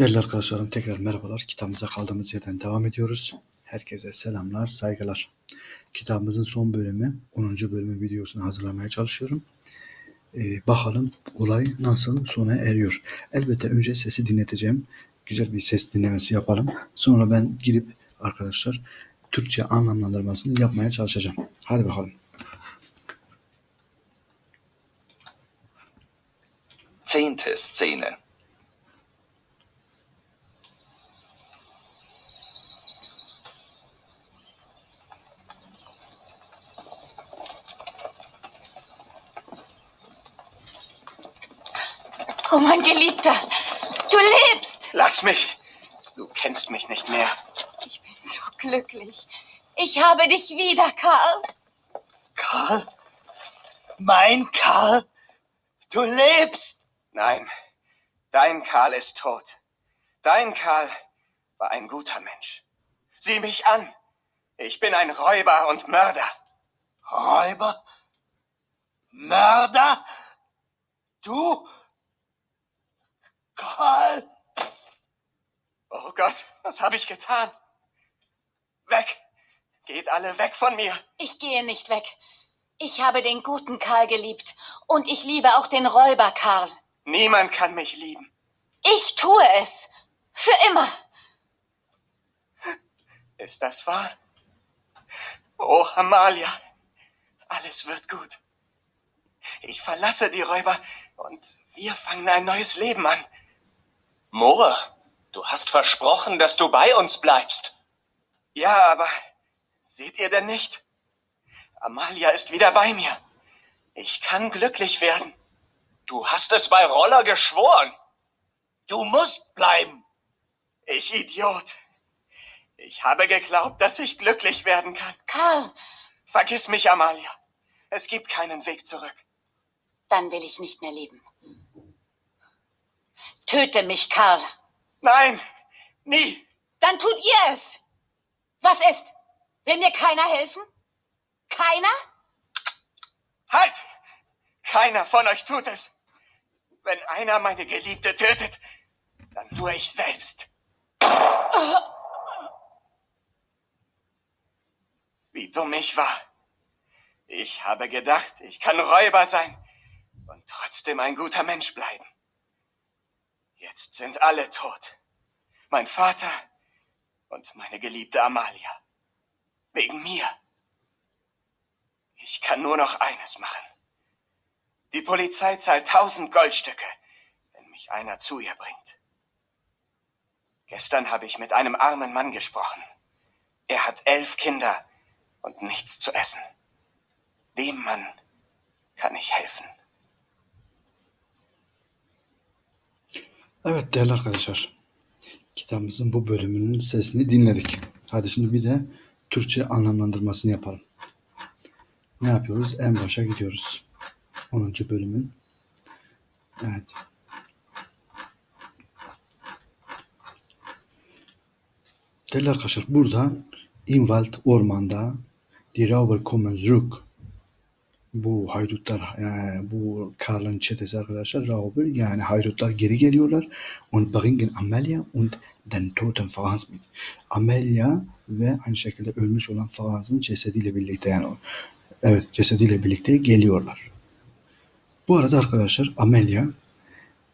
Değerli arkadaşlarım tekrar merhabalar. Kitabımıza kaldığımız yerden devam ediyoruz. Herkese selamlar, saygılar. Kitabımızın son bölümü, 10. bölümü videosunu hazırlamaya çalışıyorum. Ee, bakalım olay nasıl sona eriyor. Elbette önce sesi dinleteceğim. Güzel bir ses dinlemesi yapalım. Sonra ben girip arkadaşlar Türkçe anlamlandırmasını yapmaya çalışacağım. Hadi bakalım. Zehnte Szene. Oh mein Geliebter, du lebst! Lass mich! Du kennst mich nicht mehr. Ich bin so glücklich. Ich habe dich wieder, Karl. Karl? Mein Karl? Du lebst! Nein, dein Karl ist tot. Dein Karl war ein guter Mensch. Sieh mich an. Ich bin ein Räuber und Mörder. Räuber? Mörder? Du? Karl? Oh Gott, was habe ich getan? Weg! Geht alle weg von mir! Ich gehe nicht weg. Ich habe den guten Karl geliebt und ich liebe auch den Räuber Karl. Niemand kann mich lieben. Ich tue es. Für immer. Ist das wahr? Oh, Amalia, alles wird gut. Ich verlasse die Räuber und wir fangen ein neues Leben an. Moore, du hast versprochen, dass du bei uns bleibst. Ja, aber seht ihr denn nicht? Amalia ist wieder bei mir. Ich kann glücklich werden. Du hast es bei Roller geschworen. Du musst bleiben. Ich Idiot. Ich habe geglaubt, dass ich glücklich werden kann. Karl, Vergiss mich, Amalia. Es gibt keinen Weg zurück. dann will ich nicht mehr leben. Töte mich, Karl. Nein, nie. Dann tut ihr es. Was ist? Will mir keiner helfen? Keiner? Halt! Keiner von euch tut es. Wenn einer meine Geliebte tötet, dann nur ich selbst. Wie dumm ich war. Ich habe gedacht, ich kann Räuber sein und trotzdem ein guter Mensch bleiben. Jetzt sind alle tot. Mein Vater und meine geliebte Amalia. Wegen mir. Ich kann nur noch eines machen. Die Polizei zahlt tausend Goldstücke, wenn mich einer zu ihr bringt. Gestern habe ich mit einem armen Mann gesprochen. Er hat elf Kinder und nichts zu essen. Dem Mann kann ich helfen. Evet değerli arkadaşlar. Kitabımızın bu bölümünün sesini dinledik. Hadi şimdi bir de Türkçe anlamlandırmasını yapalım. Ne yapıyoruz? En başa gidiyoruz. 10. bölümün. Evet. Değerli arkadaşlar burada Inwald ormanda Die Rauber kommen zurück bu haydutlar yani bu Karl'ın çetesi arkadaşlar Rauber yani haydutlar geri geliyorlar und bringen Amelia und den toten Franz mit. Amelia ve aynı şekilde ölmüş olan Franz'ın cesediyle birlikte yani evet cesediyle birlikte geliyorlar. Bu arada arkadaşlar Amelia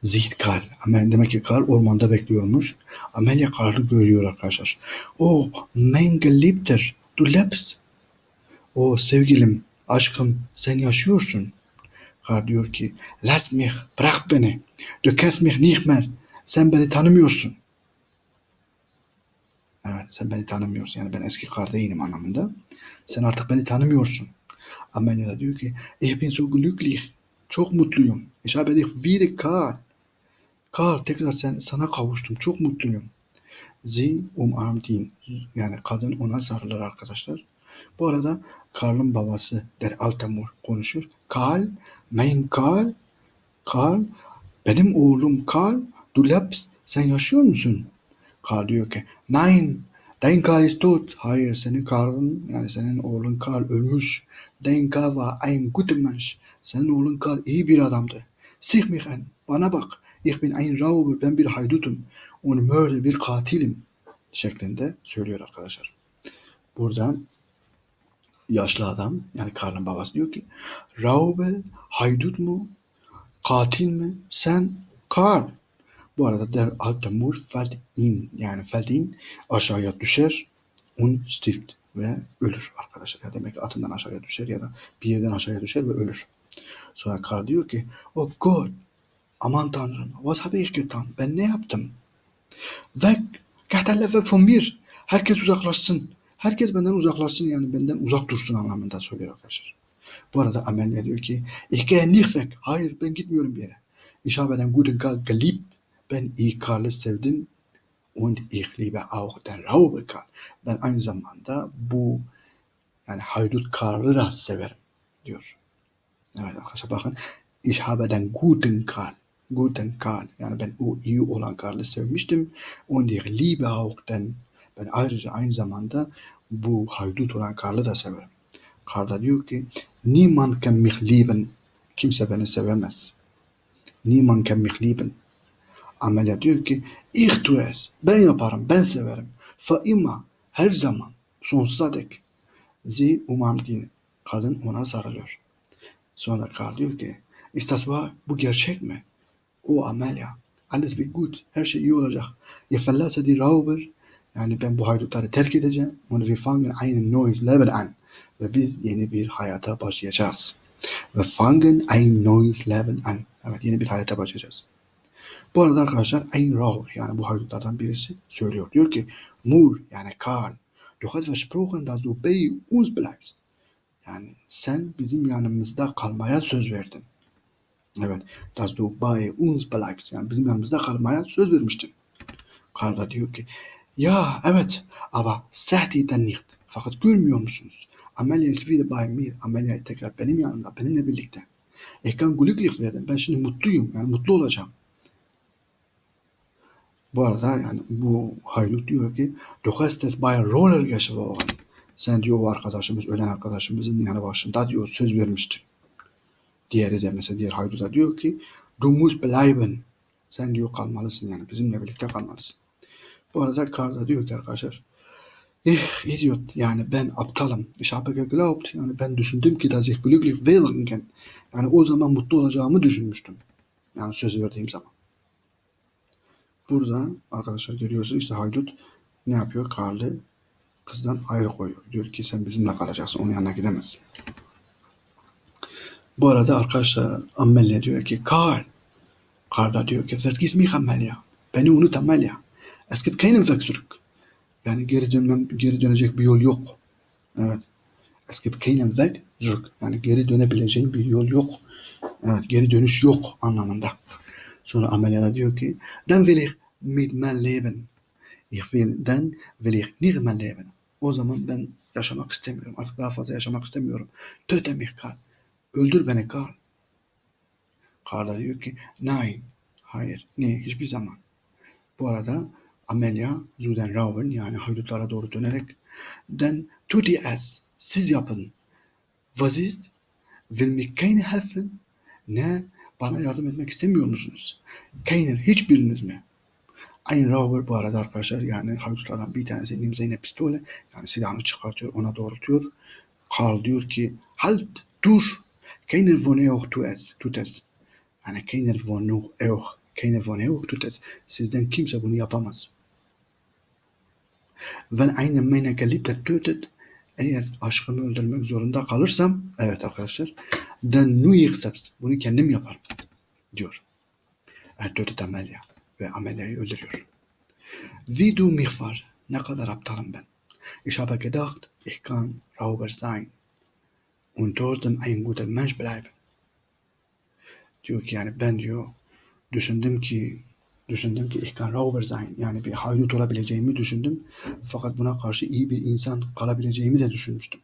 Ziht Karl. Demek ki Karl ormanda bekliyormuş. Amelia Karl'ı görüyor arkadaşlar. O mein Geliebter, du lebst. O sevgilim, aşkım sen yaşıyorsun. Karl diyor ki, lass mich, bırak beni. Du kennst mich. Sen beni tanımıyorsun. Evet, sen beni tanımıyorsun. Yani ben eski kar değilim anlamında. Sen artık beni tanımıyorsun. Amelia da diyor ki, ich bin so glücklich. Çok mutluyum. Ich habe dich wieder Karl. Karl tekrar sen, sana kavuştum. Çok mutluyum. Sie umarmt ihn. Yani kadın ona sarılır arkadaşlar. Bu arada Karl'ın babası Der Altamur konuşur. Karl, mein Karl, Karl, benim oğlum Karl, du lebst, sen yaşıyor musun? Karl diyor ki, nein, dein Karl ist tot. Hayır, senin Karl'ın, yani senin oğlun Karl ölmüş. Dein Karl war ein guter Mensch. Senin oğlun Karl iyi bir adamdı. Sieh mich an, bana bak. Ich bin ein Rauber, ben bir haydutum. Und Mörder, bir katilim şeklinde söylüyor arkadaşlar. Buradan yaşlı adam yani Karl'ın babası diyor ki Rauber haydut mu? Katil mi? Sen Karl. Bu arada der alte Mur fällt in yani fällt in aşağıya düşer und stirbt ve ölür arkadaşlar. Ya demek ki atından aşağıya düşer ya da bir yerden aşağıya düşer ve ölür. Sonra Karl diyor ki oh Gott aman tanrım was habe ich getan? Ben ne yaptım? Weg Gehterle weg von mir. Herkes uzaklaşsın. Herkes benden uzaklaşsın yani benden uzak dursun anlamında söylüyor arkadaşlar. Bu arada Amelia diyor ki nicht weg. Hayır ben gitmiyorum bir yere. Ich habe den guten Karl geliebt. Ben iyi Karl'ı sevdim. Und ich liebe auch den Rauber Karl. Ben aynı zamanda bu yani haydut Karl'ı da severim diyor. Evet arkadaşlar bakın. Ich habe den guten Karl. Guten Karl. Yani ben o iyi olan Karl'ı sevmiştim. Und ich liebe auch den ben ayrıca aynı zamanda bu haydut olan Karl'ı da severim. Karl diyor ki Niemand kann mich lieben. Kimse beni sevemez. Niemand kann mich lieben. Amelia diyor ki ich tue es. Ben yaparım. Ben severim. Fa immer. Her zaman. Sonsuza dek. Sie umarmt ihn. Kadın ona sarılıyor. Sonra Karl diyor ki ist das wahr? Bu gerçek mi? O Amelia. Alles wird gut. Her şey iyi olacak. Verlasse die Rauber. Yani ben bu haydutları terk edeceğim. Und wir fangen ein neues Leben an. Ve biz yeni bir hayata başlayacağız. Ve fangen ein neues Leben an. Evet yeni bir hayata başlayacağız. Bu arada arkadaşlar Ein Rauber yani bu haydutlardan birisi söylüyor. Diyor ki Mur yani Karl du hast versprochen dass du bei uns bleibst. Yani sen bizim yanımızda kalmaya söz verdin. Evet. Dass du bei uns bleibst. Yani bizim yanımızda kalmaya söz vermiştin. Karl da diyor ki ya evet ama sehtiden nicht. Fakat görmüyor musunuz? Amelia ist wieder bei mir. Amelia tekrar benim yanımda, benimle birlikte. Ich kann glücklich werden. Ben şimdi mutluyum. Yani mutlu olacağım. Bu arada yani bu haydut diyor ki Du hast es bei Roller geschworen. Sen diyor o arkadaşımız, ölen arkadaşımızın yanı başında diyor söz vermiştin. Diğeri de mesela diğer haydut da diyor ki Du musst bleiben. Sen diyor kalmalısın yani bizimle birlikte kalmalısın. Bu arada Karl da diyor ki arkadaşlar Ich idiot yani ben aptalım. Ich habe geglaubt yani ben düşündüm ki dass ich glücklich kann. Yani o zaman mutlu olacağımı düşünmüştüm. Yani söz verdiğim zaman. Burada arkadaşlar görüyorsunuz işte haydut ne yapıyor? Karl'ı kızdan ayrı koyuyor. Diyor ki sen bizimle kalacaksın. Onun yanına gidemezsin. Bu arada arkadaşlar Amelia diyor ki Karl. Karl da diyor ki vergiss mich Amelia. Beni unut Amelia. Es gibt keinen Weg zurück. Yani geri dönmem, geri dönecek bir yol yok. Evet. Es gibt keinen Weg zurück. Yani geri dönebileceğin bir yol yok. Evet, geri dönüş yok anlamında. Sonra Amelia diyor ki, dann will ich mit mein Leben. Ich will, dann will ich nicht mein Leben. O zaman ben yaşamak istemiyorum. Artık daha fazla yaşamak istemiyorum. Töte mich Karl. Öldür beni Karl. Karl da diyor ki, nein. Hayır. Ne? Hiçbir zaman. Bu arada Amelia Zudenrauben yani haydutlara doğru dönerek den ihr es. Siz yapın. Was ist? Will keiner helfen? Ne? Bana yardım etmek istemiyor musunuz? Keiner hiçbiriniz mi? Ein Rauber bu arada arkadaşlar yani haydutlardan bir tanesi Nimzeyne pistole yani silahını çıkartıyor ona doğrultuyor. Karl diyor ki halt dur. Keiner von euch tut es. Tut es. Yani keiner von euch. Keiner von euch tut es. Sizden kimse bunu yapamaz. Wenn eine meine Geliebte tötet, eğer aşkımı öldürmek zorunda kalırsam, evet arkadaşlar, then nu ich selbst, bunu kendim yaparım, diyor. Er tötet Amelia ve Amelia'yı öldürüyor. Wie du mich ne kadar aptalım ben. Ich habe gedacht, ich kann Rauber sein und trotzdem ein guter Mensch bleiben. Diyor ki yani ben diyor düşündüm ki düşündüm ki ich kann Rauber sein yani bir haydut olabileceğimi düşündüm. Fakat buna karşı iyi bir insan kalabileceğimi de düşünmüştüm.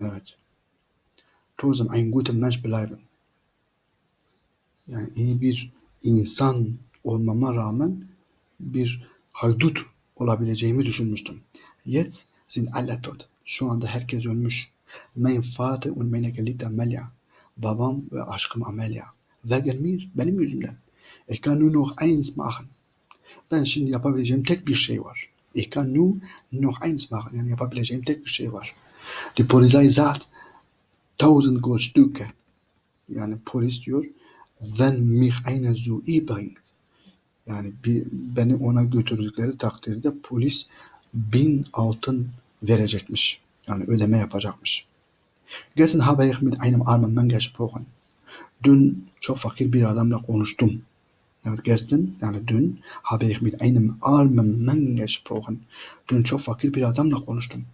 Evet. Trotzdem ein guter Mensch bleiben. Yani iyi bir insan olmama rağmen bir haydut olabileceğimi düşünmüştüm. Jetzt sind alle tot. Şu anda herkes ölmüş. Mein Vater und meine geliebte Amelia. Babam ve aşkım Amelia. Wegen mir, benim yüzümden. Ich kann nur noch eins machen. Ben şimdi yapabileceğim tek bir şey var. Ich kann nur noch eins machen. Yani yapabileceğim tek bir şey var. Die Polizei sagt, tausend Goldstücke. Yani polis diyor, wenn mich einer so bringt. Yani bir, beni ona götürdükleri takdirde polis bin altın verecekmiş. Yani ödeme yapacakmış. Gestern habe ich mit einem armen Mann gesprochen. Dün çok fakir bir adamla konuştum. Evet, gestern yani dün habe ich mit einem armen Mann gesprochen. Dün çok fakir bir adamla konuştum.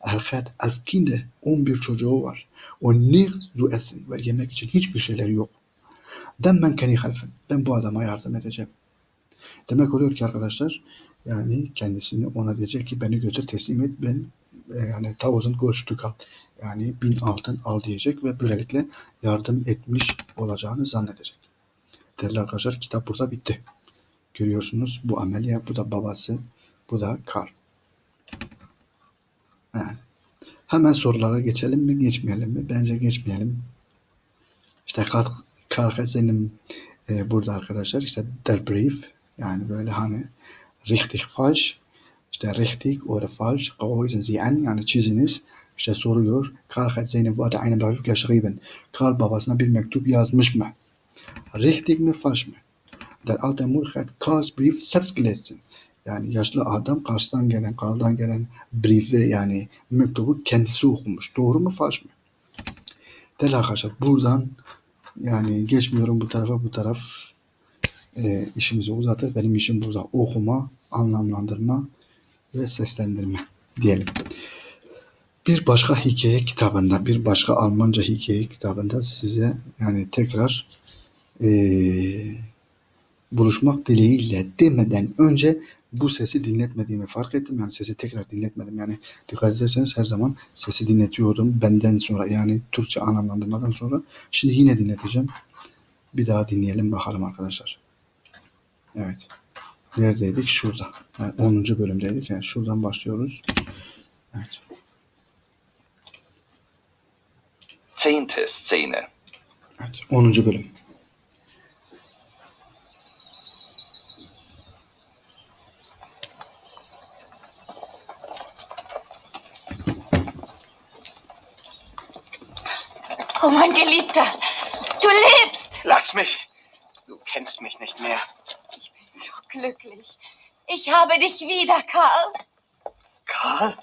Er hat elf Kinder, 11 çocuğu var. Und nichts zu essen ve yemek için hiçbir şeyleri yok. Dem ben ich helfen. Ben bu adama yardım edeceğim. Demek oluyor ki arkadaşlar yani kendisini ona diyecek ki beni götür teslim et ben e, yani thousand gold al. Yani bin altın al diyecek ve böylelikle yardım etmiş olacağını zannedecek. Değerli arkadaşlar kitap burada bitti. Görüyorsunuz bu Amelia, bu da babası, bu da Karl. Yani. Hemen sorulara geçelim mi, geçmeyelim mi? Bence geçmeyelim. İşte senin e, burada arkadaşlar işte der Brief yani böyle hani richtig falsch işte richtig oder falsch kreuzen Sie an yani çiziniz işte soruyor Karl hat seine Worte einen Brief geschrieben Karl babasına bir mektup yazmış mı? Richtig mi falsch mi? Der alte Mann hat Brief selbst gelesen. Yani yaşlı adam karşıdan gelen, Karl'dan gelen briefi yani mektubu kendisi okumuş. Doğru mu falsch mi? Değerli arkadaşlar buradan yani geçmiyorum bu tarafa bu taraf e, işimizi uzatır. Benim işim burada okuma, anlamlandırma ve seslendirme diyelim. Bir başka hikaye kitabında, bir başka Almanca hikaye kitabında size yani tekrar e, buluşmak dileğiyle demeden önce bu sesi dinletmediğimi fark ettim. Yani sesi tekrar dinletmedim. Yani dikkat ederseniz her zaman sesi dinletiyordum benden sonra yani Türkçe anlamlandırmadan sonra. Şimdi yine dinleteceğim. Bir daha dinleyelim bakalım arkadaşlar. Evet. Neredeydik? Şurada. Yani 10. bölümdeydik. Yani şuradan başlıyoruz. Evet. Zehnte Szene. Evet. 10. bölüm. Mein Geliebter, du lebst! Lass mich! Du kennst mich nicht mehr. Ich bin so glücklich. Ich habe dich wieder, Karl. Karl?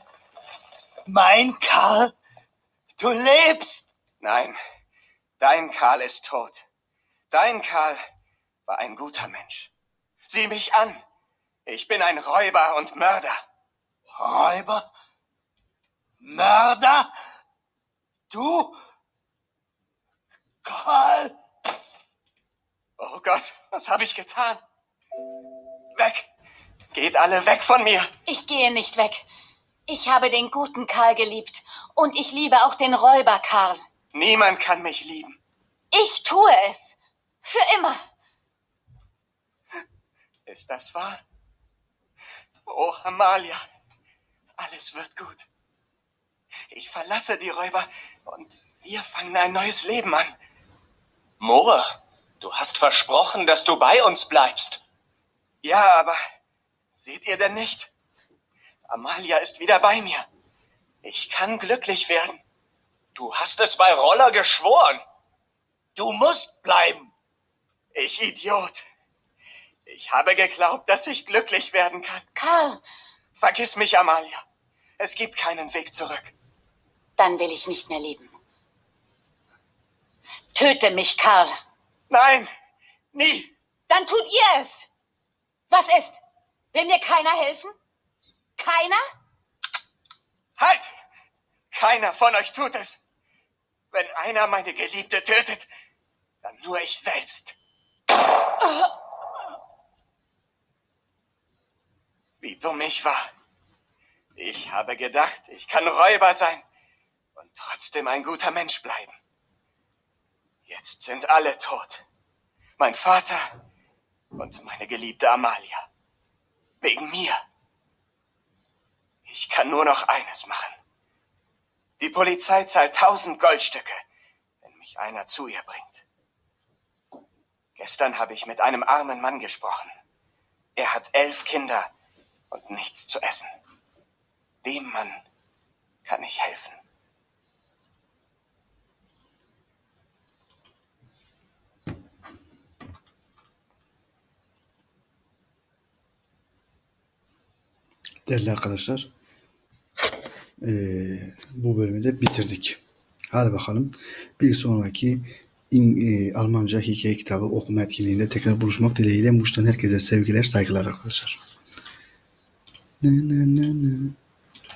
Mein Karl? Du lebst! Nein, dein Karl ist tot. Dein Karl war ein guter Mensch. Sieh mich an. Ich bin ein Räuber und Mörder. Räuber? Mörder? Du? Karl? Oh Gott, was habe ich getan? Weg! Geht alle weg von mir! Ich gehe nicht weg. Ich habe den guten Karl geliebt. Und ich liebe auch den Räuber Karl. Niemand kann mich lieben. Ich tue es. Für immer. Ist das wahr? Oh, Amalia, alles wird gut. Ich verlasse die Räuber und wir fangen ein neues Leben an. Moore, du hast versprochen, dass du bei uns bleibst. Ja, aber seht ihr denn nicht? Amalia ist wieder bei mir. Ich kann glücklich werden. Du hast es bei Roller geschworen. Du musst bleiben. Ich Idiot. Ich habe geglaubt, dass ich glücklich werden kann. Karl, Vergiss mich, Amalia. Es gibt keinen Weg zurück. dann will ich nicht mehr leben. Töte mich, Karl. Nein, nie. Dann tut ihr es. Was ist? Will mir keiner helfen? Keiner? Halt! Keiner von euch tut es. Wenn einer meine Geliebte tötet, dann nur ich selbst. Wie dumm ich war. Ich habe gedacht, ich kann Räuber sein und trotzdem ein guter Mensch bleiben. Jetzt sind alle tot. Mein Vater und meine geliebte Amalia. Wegen mir. Ich kann nur noch eines machen. Die Polizei zahlt tausend Goldstücke, wenn mich einer zu ihr bringt. Gestern habe ich mit einem armen Mann gesprochen. Er hat elf Kinder und nichts zu essen. Dem Mann kann ich helfen. Değerli arkadaşlar, eee, bu bölümü de bitirdik. Hadi bakalım bir sonraki İng- eee, Almanca hikaye kitabı okuma etkinliğinde tekrar buluşmak dileğiyle Muş'tan herkese sevgiler, saygılar arkadaşlar. Ne, ne, ne, ne.